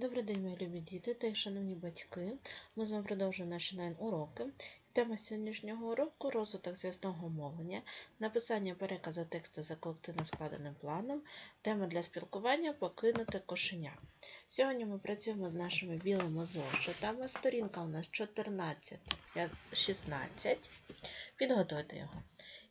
Добрий день, мої любі діти та й шановні батьки. Ми з вами продовжуємо наші найн-уроки. Тема сьогоднішнього уроку розвиток зв'язного мовлення, написання переказу тексту за колективно складеним планом, тема для спілкування покинути кошеня. Сьогодні ми працюємо з нашими білими зошитами. Сторінка у нас 14 16. Підготуйте його.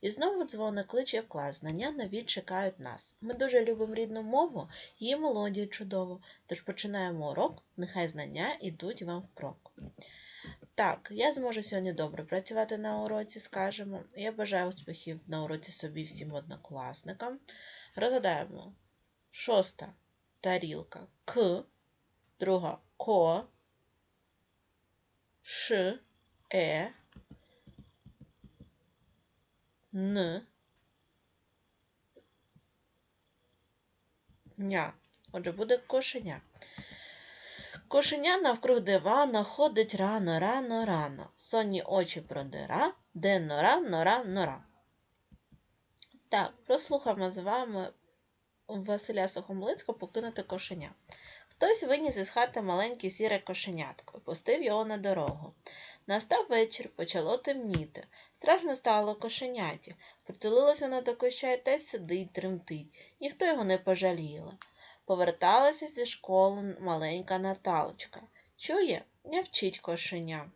І знову дзвоник кличе в клас. Знання нові чекають нас. Ми дуже любимо рідну мову, її мелодію чудову. Тож починаємо урок, нехай знання йдуть вам впрок. Так, я зможу сьогодні добре працювати на уроці, скажемо. Я бажаю успіхів на уроці собі всім однокласникам. Розгадаємо. Шоста тарілка К, друга ко, Ш, Е, Н, ня. Отже, буде кошеня. Кошеня навкруг дивана ходить рано, рано, рано. Сонні очі продира, де нора, нора, нора. Так, прослухаємо з вами Василя Сухомлицького покинути кошеня. Хтось виніс із хати маленьке сіре кошенятко, пустив його на дорогу. Настав вечір, почало темніти. Страшно стало кошеняті. Притулилося воно до куща і те сидить, тремтить. Ніхто його не пожаліла. Поверталася зі школи маленька Наталочка. Чує, не вчить кошеня.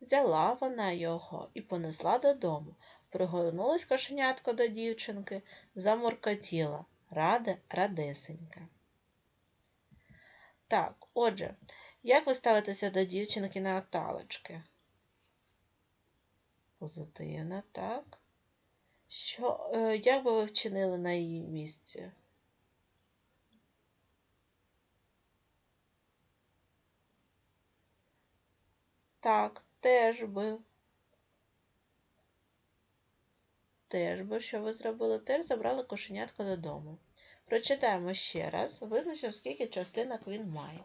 Взяла вона його і понесла додому. Пригорнулась кошенятко до дівчинки, замуркотіла. Раде, радесенька. Так, отже, як ви ставитеся до дівчинки Наталочки? Позитивно, так. Що, е, як би ви вчинили на її місці? Так, теж би. Теж би, що ви зробили? Теж забрали кошенятко додому. Прочитаємо ще раз, визначимо, скільки частинок він має.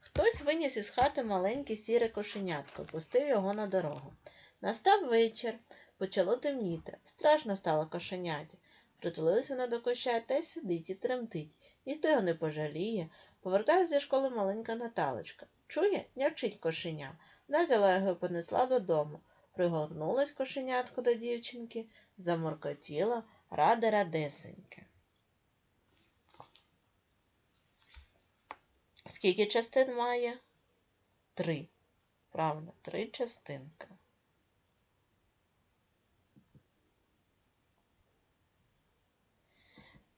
Хтось виніс із хати маленьке сіре кошенятко, пустив його на дорогу. Настав вечір. Почало темніти. Страшно стало кошеняті. Притулилися вона до коща та й сидить і тремтить. Ніхто його не пожаліє. Повертається зі школи маленька Наталочка. Чує, не вчить кошеня. Вона взяла його і понесла додому. Пригорнулась кошенятко до дівчинки, заморкотіла, раде радесеньке. Скільки частин має? Три. Правильно, три частинки.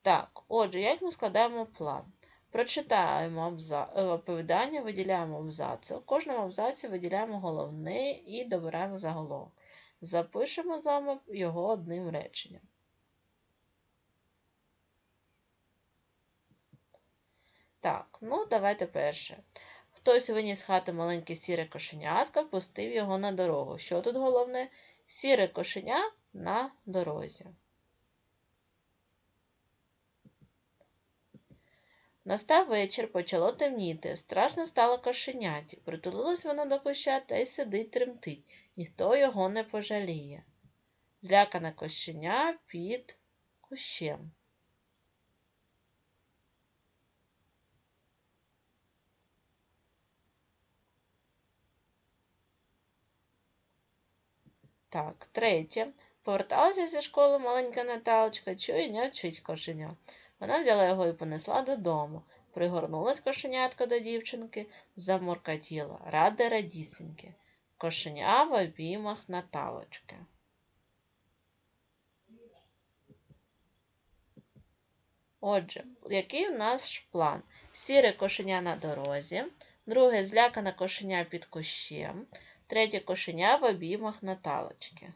Так, отже, як ми складаємо план? Прочитаємо е, оповідання, виділяємо абзаци. У кожному абзаці виділяємо головне і добираємо заголовок. Запишемо з вами його одним реченням. Так, ну давайте перше. Хтось виніс хати маленьке сіре кошенятко, пустив його на дорогу. Що тут головне? Сіре кошеня на дорозі. Настав вечір, почало темніти. Страшно стало кошеняті. Притулилось воно до куща та й сидить тремтить. Ніхто його не пожаліє. Злякане кошеня під кущем. Так, третє. Поверталася зі школи маленька Наталочка, чує, не вчить кошеня. Вона взяла його і понесла додому. Пригорнулась кошенятка до дівчинки, замуркотіла, раде радісеньке. Кошеня в обіймах Наталочки. Отже, який у нас план? Сіре кошеня на дорозі, друге злякане кошеня під кущем, третє кошеня в обіймах Наталочки.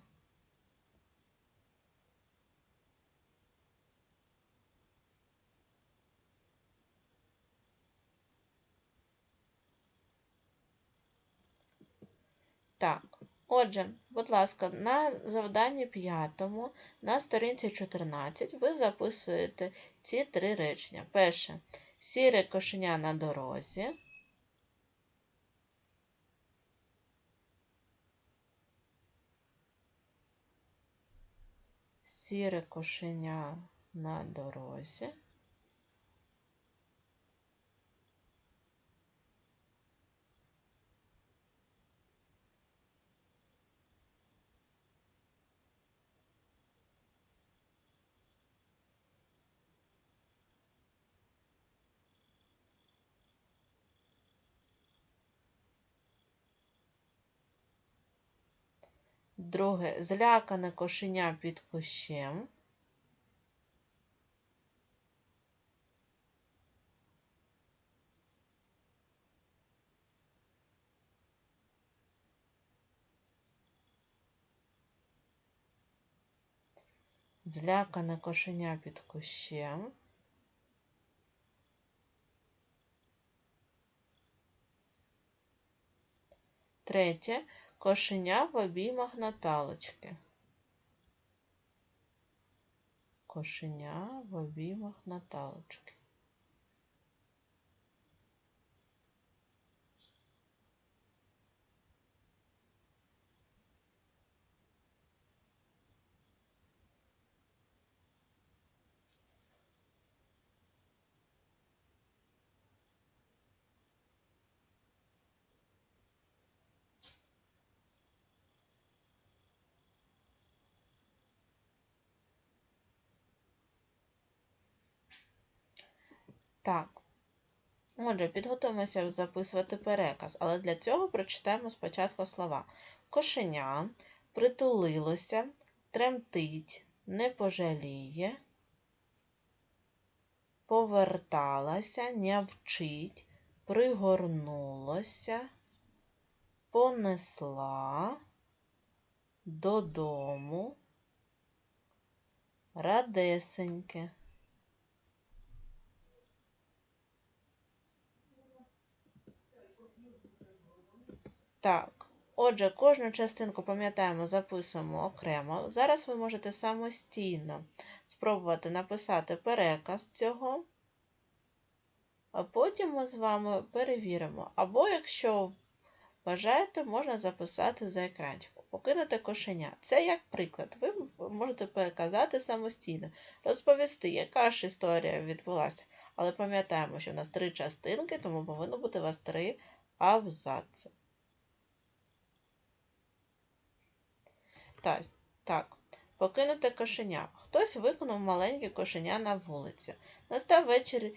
Так, отже, будь ласка, на завданні п'ятому на сторінці 14 ви записуєте ці три речення. Перше. Сіре кошеня на дорозі. Сіре кошеня на дорозі. Друге злякане кошеня під кущем. Злякане кошеня під кущем. Третє. Кошеня в обіймах Наталочки. Кошеня в обіймах Наталочки. Так. Отже, підготуємося записувати переказ, але для цього прочитаємо спочатку слова. Кошеня притулилося, тремтить, не пожаліє, поверталася, нявчить, пригорнулося, понесла додому, радесеньке. Так, отже, кожну частинку пам'ятаємо, записуємо окремо. Зараз ви можете самостійно спробувати написати переказ цього, а потім ми з вами перевіримо. Або, якщо бажаєте, можна записати за екранчиком. Покинути кошеня. Це як приклад. Ви можете переказати самостійно, розповісти, яка ж історія відбулася. Але пам'ятаємо, що в нас три частинки, тому повинно бути у вас три абзаци. Так, так. Покинуте кошеня. Хтось виконав маленьке кошеня на вулиці. Настав вечір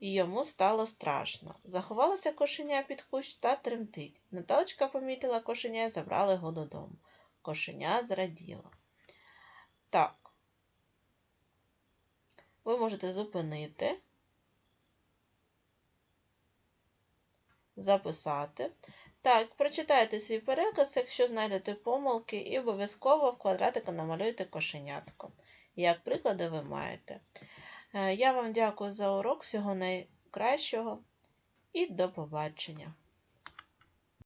і йому стало страшно. Заховалося кошеня під кущ та тремтить. Наталочка помітила кошеня і забрала його додому. Кошеня зраділо. Так. Ви можете зупинити, записати. Так, прочитайте свій переказ, якщо знайдете помилки, і обов'язково в квадратику намалюйте кошенятко. Як приклади ви маєте. Е, я вам дякую за урок, всього найкращого і до побачення!